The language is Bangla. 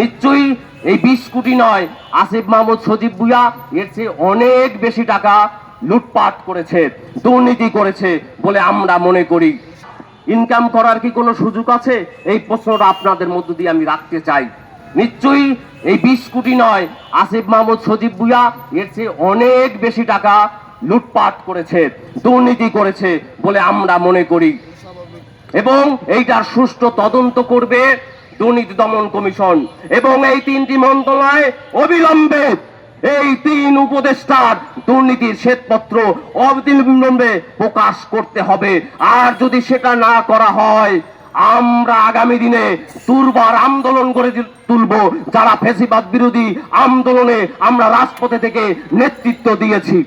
নিশ্চয়ই এই বিশ কোটি নয়। আসিফ মাহমুদ সজীব ভুইয়া এর চেয়ে অনেক বেশি টাকা লুটপাট করেছে, দুর্নীতি করেছে বলে আমরা মনে করি। ইনকাম করার কি কোনো সুযোগ আছে? এই প্রশ্নটা আপনাদের মধ্য দিয়ে আমি রাখতে চাই। নিশ্চয়ই এই বিশ কোটি নয়, আসিফ মাহমুদ সজীব ভুইয়া এর চেয়ে অনেক বেশি টাকা লুটপাট করেছে, দুর্নীতি করেছে বলে আমরা মনে করি। এবং এইটার সুষ্ঠু তদন্ত করবে দুর্নীতি দমন কমিশন এবং এই তিনটি মন্ত্রণালয় অবিলম্বে এই তিন উপদেষ্টার দুর্নীতির শ্বেতপত্র অবিলম্বে প্রকাশ করতে হবে। আর যদি সেটা না করা হয়, আমরা আগামী দিনে দুর্বার আন্দোলন করে তুলব। যারা ফেসিবাদ বিরোধী আন্দোলনে আমরা রাজপথে থেকে নেতৃত্ব দিয়েছি।